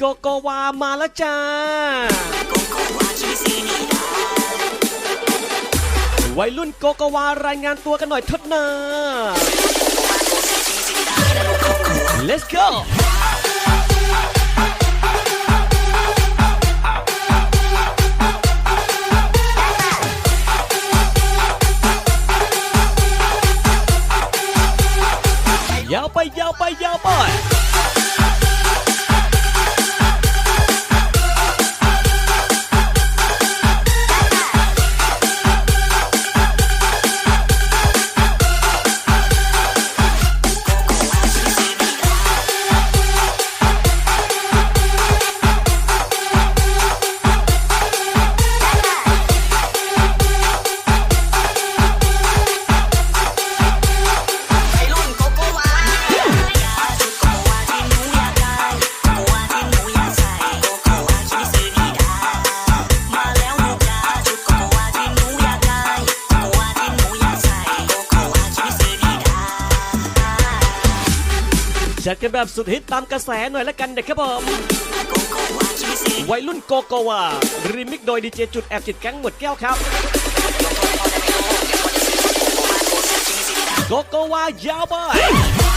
โกโกวามาแล้วจ้าวัยรุ่นโกโกวารายงานตัวกันหน่อยเถิดนา Let's go จัดกันแบบสุดฮิตตามกระแสหน่อยละกันเด็กครับผมวัยรุ่นโกโกวารีมิกโดยดีเจจุดแอบจิตแก๊งหมดแก้วครับโกโกวายาวบอย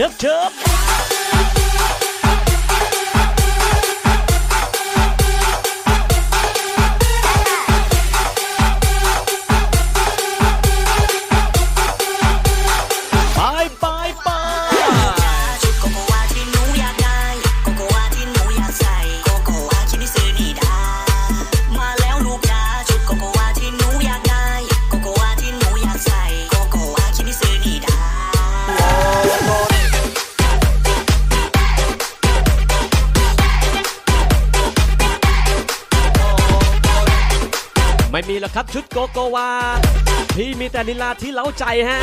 เชิ ชุดโกโกวา ที่มีแต่ลีลาที่เล้าใจฮะ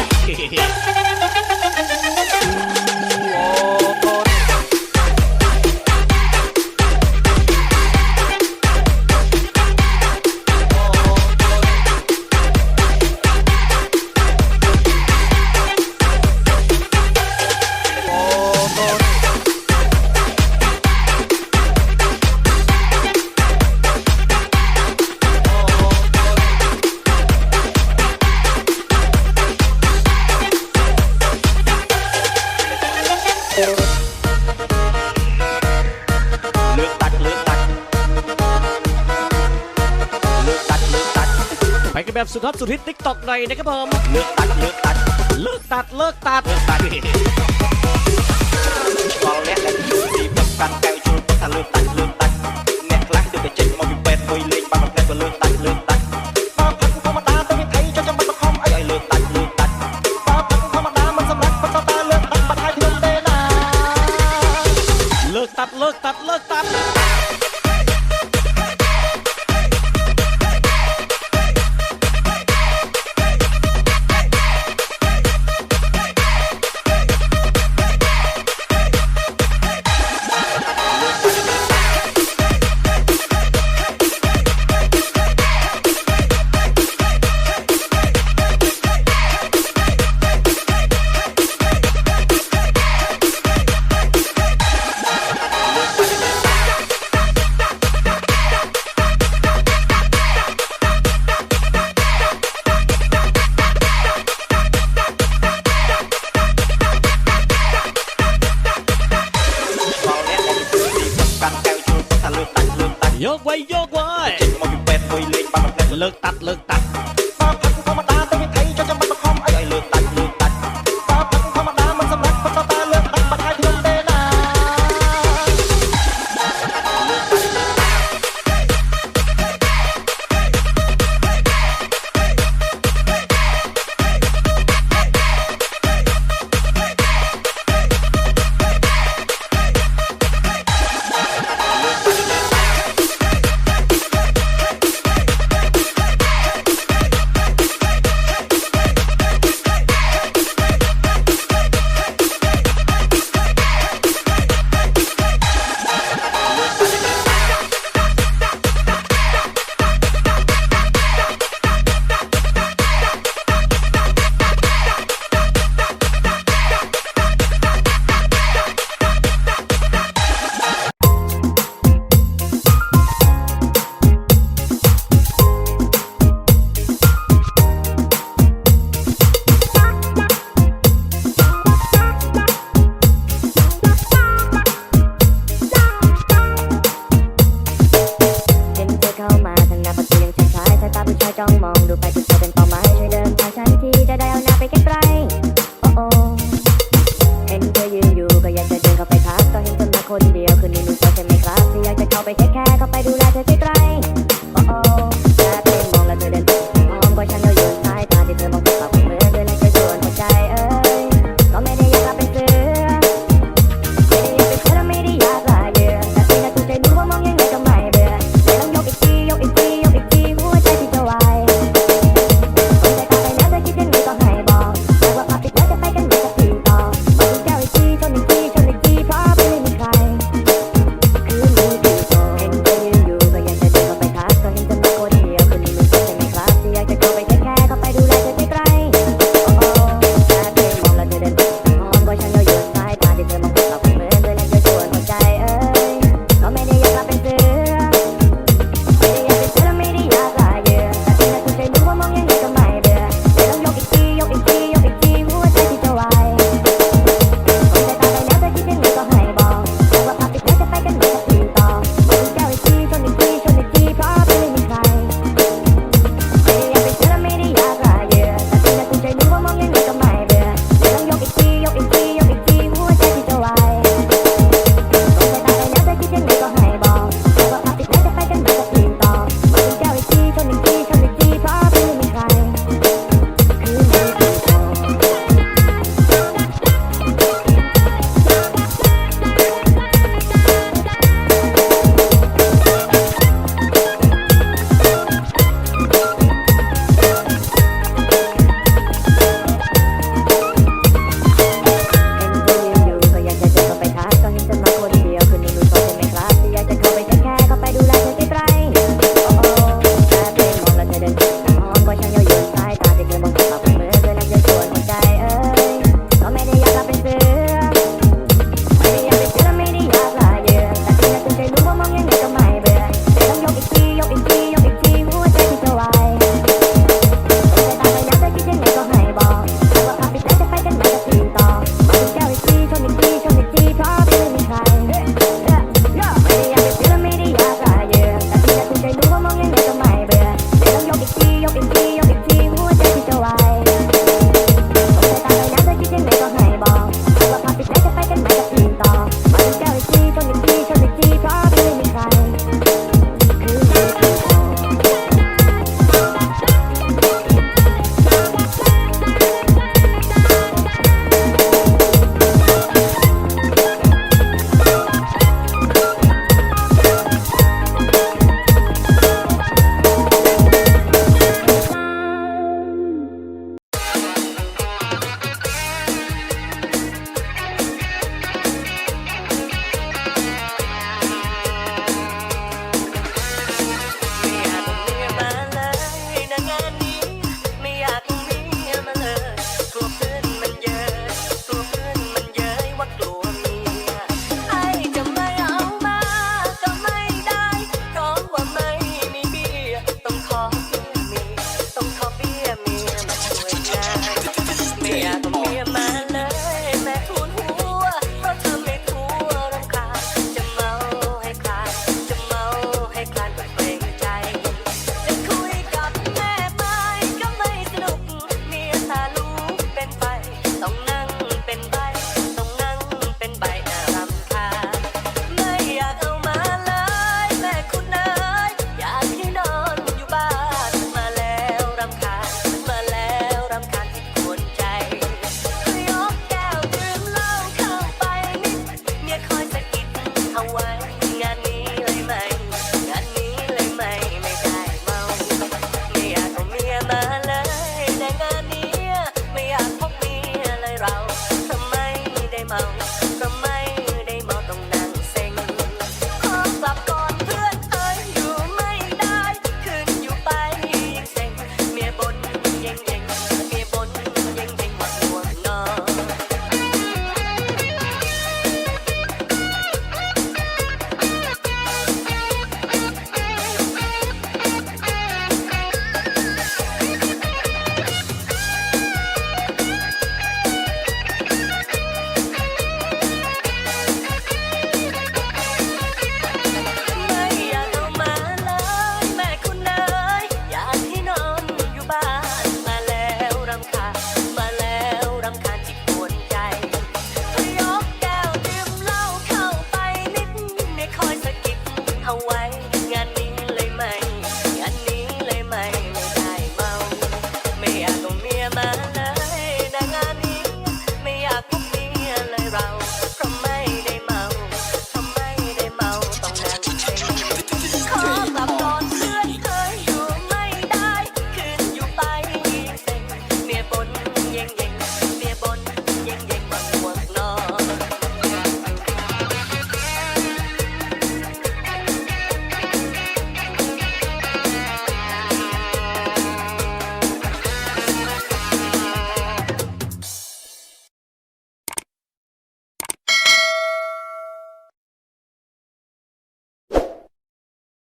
สุดฮอตสุดฮิตติ๊กต็อกหน่อยนะครับผมเลิกตัดเลิกตัดเลิกตัดเลิกตัดเลิกตัดพอแล้วแต่ที่ดีบบกันแก้วชูภาเลิกตัดเลิกตัดแน่คล้ายตัวกรจิกมองเเป็ดมวยเล่นบ้านมันแก้วเลิกตัดเลิกตัดป้าพักธมดาต้องไทยจะจำบัตรคอมไอ้เลิกตัดเลิกตัดป้าพักธมดามันสำลักมันตาตาเลิกตัดปัญหาที่โดนเตะนาเลิกตัดเลิกตัดเลิกตัด ថាលើកតាត់លើកតាត់យកវៃយកវៃចេញមកពីពេទ្យមួយលេងបានមកផ្លែលើកតាត់លើកតាត់